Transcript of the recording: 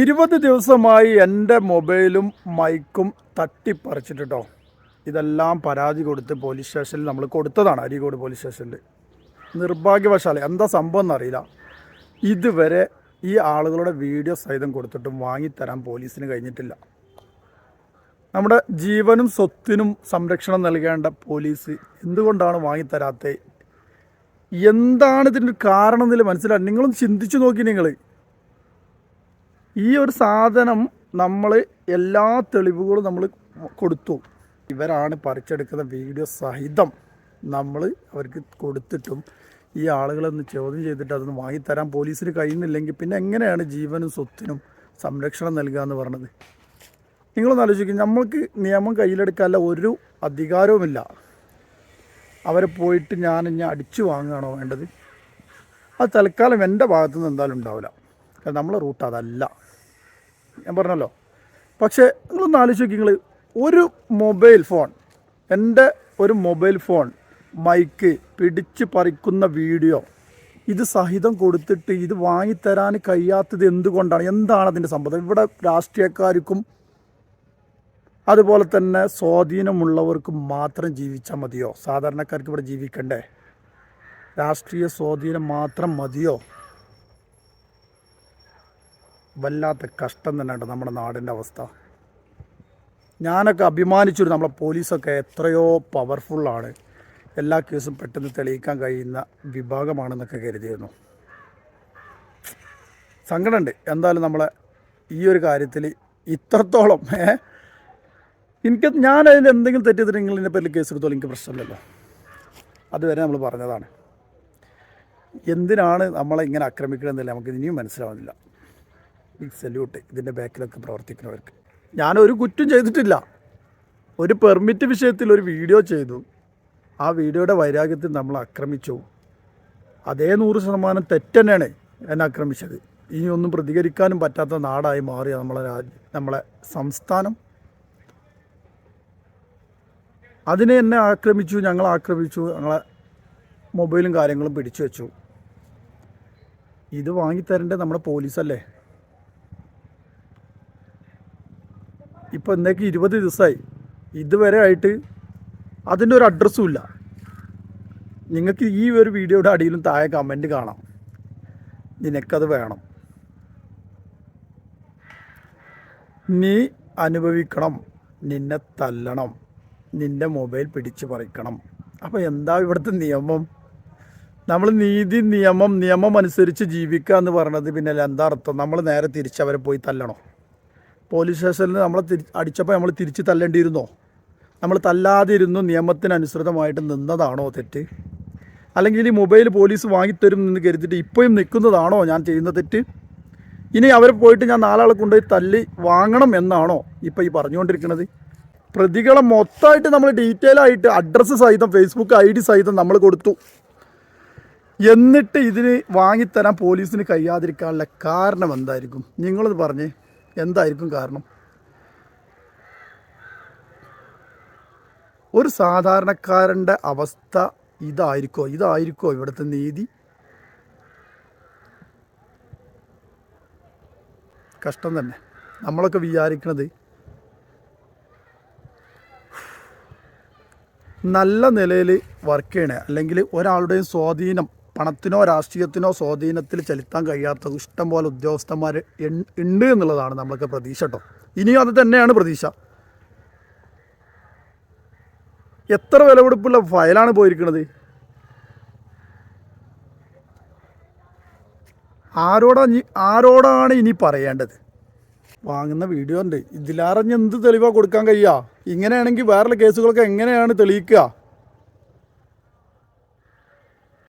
ഇരുപത് ദിവസമായി എന്റെ മൊബൈലും മൈക്കും തട്ടിപ്പറിച്ചിട്ടോ ഇതെല്ലാം പരാതി കൊടുത്ത് പോലീസ് സ്റ്റേഷനിൽ നമ്മൾ കൊടുത്തതാണ് അരീകോട് പോലീസ് സ്റ്റേഷനിൽ. നിർഭാഗ്യവശാൽ എന്താ സംഭവം എന്നറിയില്ല. ഇതുവരെ ഈ ആളുകളുടെ വീഡിയോ സഹിതം കൊടുത്തിട്ടും വാങ്ങിത്തരാൻ പോലീസിന് കഴിഞ്ഞിട്ടില്ല. നമ്മുടെ ജീവനും സ്വത്തിനും സംരക്ഷണം നൽകേണ്ട പോലീസ് എന്തുകൊണ്ടാണ് വാങ്ങിത്തരാത്തത് എന്താണ് ഇതിന്റെ കാരണം എന്നില്ല മനസ്സിലായി നിങ്ങളൊന്ന് ചിന്തിച്ചു നോക്കി നിങ്ങൾ ഈ ഒരു സാധനം നമ്മൾ എല്ലാ തെളിവുകളും നമ്മൾ കൊടുത്തു. ഇവരാണ് പറിച്ചെടുക്കുന്ന വീഡിയോ സഹിതം നമ്മൾ അവർക്ക് കൊടുത്തിട്ടും ഈ ആളുകളൊന്ന് ചോദ്യം ചെയ്തിട്ട് അതൊന്ന് വാങ്ങിത്തരാൻ പോലീസിന് കഴിയുന്നില്ലെങ്കിൽ പിന്നെ എങ്ങനെയാണ് ജീവനും സ്വത്തിനും സംരക്ഷണം നൽകുക എന്ന് പറഞ്ഞത്? നിങ്ങളൊന്ന് ആലോചിക്കും നമ്മൾക്ക് നിയമം കയ്യിലെടുക്കാനുള്ള ഒരു അധികാരവുമില്ല. അവരെ പോയിട്ട് ഞാൻ ഇനി അടിച്ചു വാങ്ങുകയാണോ വേണ്ടത്? അത് തൽക്കാലം എന്റെ ഭാഗത്തുനിന്ന് എന്തായാലും ഉണ്ടാവില്ല. കാരണം നമ്മളെ റൂട്ട് അതല്ല. ഞാൻ പറഞ്ഞല്ലോ. പക്ഷേ നിങ്ങളൊന്ന് ആലോചിച്ച് നോക്കി നിങ്ങൾ ഒരു മൊബൈൽ ഫോൺ എന്റെ ഒരു മൊബൈൽ ഫോൺ മൈക്ക് പിടിച്ച് പറിക്കുന്ന വീഡിയോ ഇത് സഹിതം കൊടുത്തിട്ട് ഇത് വാങ്ങിത്തരാൻ കഴിയാത്തത് എന്തുകൊണ്ടാണ്? എന്താണ് അതിന്റെ സംബന്ധം ഇവിടെ രാഷ്ട്രീയക്കാർക്കും അതുപോലെ തന്നെ സ്വാധീനമുള്ളവർക്കും മാത്രം ജീവിച്ചാൽ മതിയോ? സാധാരണക്കാർക്ക് ഇവിടെ ജീവിക്കണ്ടേ? രാഷ്ട്രീയ സ്വാധീനം മാത്രം മതിയോ? വല്ലാത്ത കഷ്ടം തന്നെയുണ്ട് നമ്മുടെ നാടിന്റെ അവസ്ഥ. ഞാനൊക്കെ അഭിമാനിച്ചൊരു നമ്മളെ പോലീസൊക്കെ എത്രയോ പവർഫുള്ളാണ് എല്ലാ കേസും പെട്ടെന്ന് തെളിയിക്കാൻ കഴിയുന്ന വിഭാഗമാണെന്നൊക്കെ കരുതിയിരുന്നു. സങ്കടമുണ്ട്. എന്തായാലും നമ്മളെ ഈ ഒരു കാര്യത്തിൽ ഇത്രത്തോളം എനിക്ക് ഞാൻ അതിന്റെ എന്തെങ്കിലും തെറ്റിയിട്ട് എന്റെ പേരിൽ കേസ് എടുത്തോളം എനിക്ക് പ്രശ്നമില്ലല്ലോ. അതുവരെ നമ്മൾ പറഞ്ഞതാണ്. എന്തിനാണ് നമ്മളെ ഇങ്ങനെ ആക്രമിക്കണമെന്നില്ല നമുക്ക് ഇനിയും മനസ്സിലാവുന്നില്ല. ബിഗ് സല്യൂട്ട് ഇതിന്റെ ബാക്കിലൊക്കെ പ്രവർത്തിക്കുന്നവർക്ക്. ഞാനൊരു കുറ്റം ചെയ്തിട്ടില്ല. ഒരു പെർമിറ്റ് വിഷയത്തിൽ ഒരു വീഡിയോ ചെയ്തു. ആ വീഡിയോയുടെ വൈരാഗ്യത്തിൽ നമ്മൾ ആക്രമിച്ചു. അതേ നൂറ് ശതമാനം തെറ്റന്നെയാണ് എന്നെ ആക്രമിച്ചത്. ഇനി ഒന്നും പ്രതികരിക്കാനും പറ്റാത്ത നാടായി മാറിയ നമ്മളെ രാജ്യം നമ്മളെ സംസ്ഥാനം. അതിനെ എന്നെ ആക്രമിച്ചു ഞങ്ങൾ ആക്രമിച്ചു ഞങ്ങളെ മൊബൈലും കാര്യങ്ങളും പിടിച്ചു വെച്ചു. ഇത് വാങ്ങിത്തരേണ്ടത് നമ്മുടെ പോലീസല്ലേ ഇപ്പോൾ ഇന്നേക്ക് ഇരുപത് ദിവസമായി ഇതുവരെ ആയിട്ട് അതിന്റെ ഒരു അഡ്രസ്സും ഇല്ല. നിങ്ങൾക്ക് ഈ ഒരു വീഡിയോയുടെ അടിയിലും താഴെ കമന്റ് കാണാം. നിനക്കത് വേണം. നീ അനുഭവിക്കണം. നിന്നെ തല്ലണം. നിന്റെ മൊബൈൽ പിടിച്ച് പറിക്കണം. അപ്പോൾ എന്താ ഇവിടുത്തെ നിയമം? നമ്മൾ നീതി നിയമം നിയമം അനുസരിച്ച് ജീവിക്കുക എന്ന് പറഞ്ഞത് പിന്നെ എന്താ അർത്ഥം? നമ്മൾ നേരെ തിരിച്ചവരെ പോയി തല്ലണോ? പോലീസ് സ്റ്റേഷനിൽ നമ്മളെ തിരി അടിച്ചപ്പോൾ നമ്മൾ തിരിച്ച് തല്ലേണ്ടിയിരുന്നോ? നമ്മൾ തല്ലാതിരുന്നു നിയമത്തിനനുസൃതമായിട്ട് നിന്നതാണോ തെറ്റ്? അല്ലെങ്കിൽ ഈ മൊബൈൽ പോലീസ് വാങ്ങിത്തരും എന്ന് കരുതിയിട്ട് ഇപ്പോഴും നിൽക്കുന്നതാണോ ഞാൻ ചെയ്യുന്ന തെറ്റ്? ഇനി അവരെ പോയിട്ട് ഞാൻ നാലാളെ കൊണ്ടുപോയി തല്ലി വാങ്ങണം എന്നാണോ ഇപ്പോൾ ഈ പറഞ്ഞുകൊണ്ടിരിക്കുന്നത്? പ്രതികളെ മൊത്തമായിട്ട് നമ്മൾ ഡീറ്റെയിൽ ആയിട്ട് അഡ്രസ്സ് സഹിതം ഫേസ്ബുക്ക് ഐ ഡി സഹിതം നമ്മൾ കൊടുത്തു. എന്നിട്ട് ഇതിന് വാങ്ങിത്തരാൻ പോലീസിന് കഴിയാതിരിക്കാനുള്ള കാരണം എന്തായിരിക്കും? നിങ്ങളത് പറഞ്ഞേ. എന്തായിരിക്കും കാരണം? ഒരു സാധാരണക്കാരന്റെ അവസ്ഥ ഇതായിരിക്കോ? ഇതായിരിക്കോ ഇവിടുത്തെ നീതി? കഷ്ടം തന്നെ. നമ്മളൊക്കെ വിചാരിക്കുന്നത് നല്ല നിലയിൽ വർക്ക് ചെയ്യണേ. അല്ലെങ്കിൽ ഒരാളുടെയും സ്വാധീനം പണത്തിനോ രാഷ്ട്രീയത്തിനോ സ്വാധീനത്തിൽ ചെലുത്താൻ കഴിയാത്ത ഇഷ്ടം പോലെ ഉദ്യോഗസ്ഥന്മാർ ഉണ്ട് എന്നുള്ളതാണ് നമ്മൾക്ക് പ്രതീക്ഷ കേട്ടോ ഇനിയും അത് തന്നെയാണ് പ്രതീക്ഷ. എത്ര വിലപിടിപ്പുള്ള ഫയലാണ് പോയിരിക്കുന്നത്? ആരോടാ ആരോടാണ് ഇനി പറയേണ്ടത്? വാങ്ങുന്ന വീഡിയോ ഉണ്ട്. ഇതിലറിഞ്ഞ് എന്ത് തെളിവാ കൊടുക്കാൻ കഴിയുക ഇങ്ങനെയാണെങ്കിൽ വേറെ കേസുകളൊക്കെ എങ്ങനെയാണ് തെളിയിക്കുക?